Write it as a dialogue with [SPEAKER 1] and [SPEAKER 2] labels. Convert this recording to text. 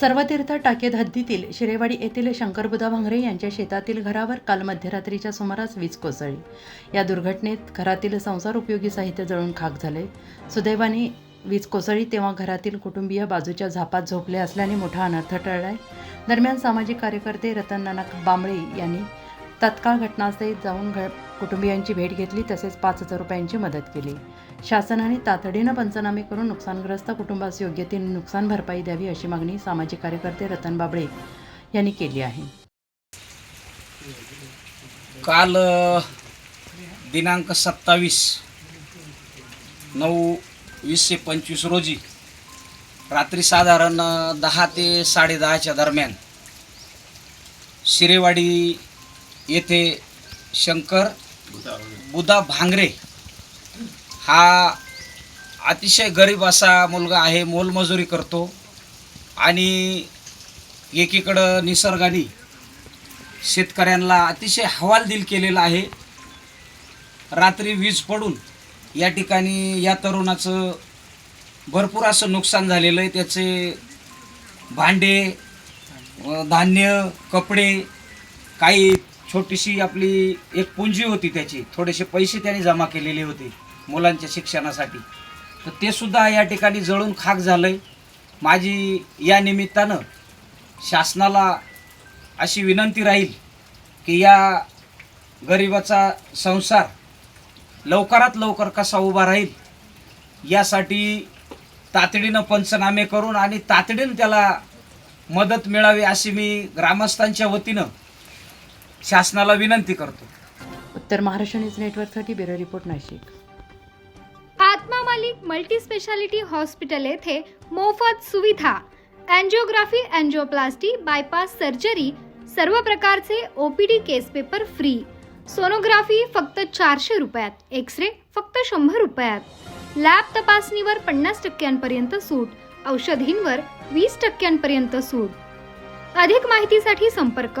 [SPEAKER 1] सर्वतीर्थ टाकेद हद्दीतील शिरेवाडी येथील शंकरबुदा भांगरे यांच्या शेतातील घरावर काल मध्यरात्रीच्या सुमारास वीज कोसळली. या दुर्घटनेत घरातील संसार उपयोगी साहित्य जळून खाक झाले. सुदैवाने वीज कोसळली तेव्हा घरातील कुटुंबीय बाजूच्या झापात झोपले असल्याने मोठा अनर्थ टळलाय. दरम्यान सामाजिक कार्यकर्ते रतन नाना बांबळे यांनी तत्काळ घटनास्थळी जाऊन घ कुटुंबियांची भेट घेतली तसेच पाच हजार रुपयांची मदत केली. शासनाने तातडीनं पंचनामे करून नुकसानग्रस्त कुटुंबास योग्य ती नुकसान भरपाई द्यावी अशी मागणी सामाजिक कार्यकर्ते रतन बाबळे यांनी केली आहे.
[SPEAKER 2] काल दिनांक सत्तावीस नऊ वीसशे पंचवीस रोजी रात्री साधारण दहा ते साडेदहाच्या दरम्यान शिरेवाडी येथे शंकर बुधा भांगरे हा अतिशय गरीब असा मुलगा आहे मोलमजुरी करतो आणि एकीकडं निसर्गाने शेतकऱ्यांना अतिशय हवालदिल केलेला आहे. रात्री वीज पडून या ठिकाणी या तरुणाचं भरपूर असं नुकसान झालेलं आहे. त्याचे भांडे धान्य कपडे काही छोटीशी आपली एक पुंजी होती त्याची. थोडेसे पैसे त्याने जमा केलेले होते मुलांच्या शिक्षणासाठी. तर ते सुद्धा या ठिकाणी जळून खाक झालं आहे माझी या निमित्तानं शासनाला अशी विनंती राहील की या गरिबाचा संसार लवकरात लवकर कसा उभा राहील यासाठी तातडीनं पंचनामे करून आणि तातडीनं त्याला मदत मिळावी अशी मी ग्रामस्थांच्या वतीनं शासनाला विनंती करतो.
[SPEAKER 1] उत्तर महाराष्ट्र न्यूज नेटवर्कसाठी bureau report Nashik.
[SPEAKER 3] Atma Malik multi speciality hospital येथे मोफत सुविधा अँजिओग्राफी अँजिओप्लास्टी बायपास सर्जरी सर्व प्रकारचे OPD case paper free. Sonography फक्त चारशे रुपयात एक्स रे फक्त शंभर रुपयात. लॅब तपासणीवर पन्नास टक्क्यांपर्यंत सूट औषधींवर वीस टक्क्यांपर्यंत सूट. अधिक माहितीसाठी संपर्क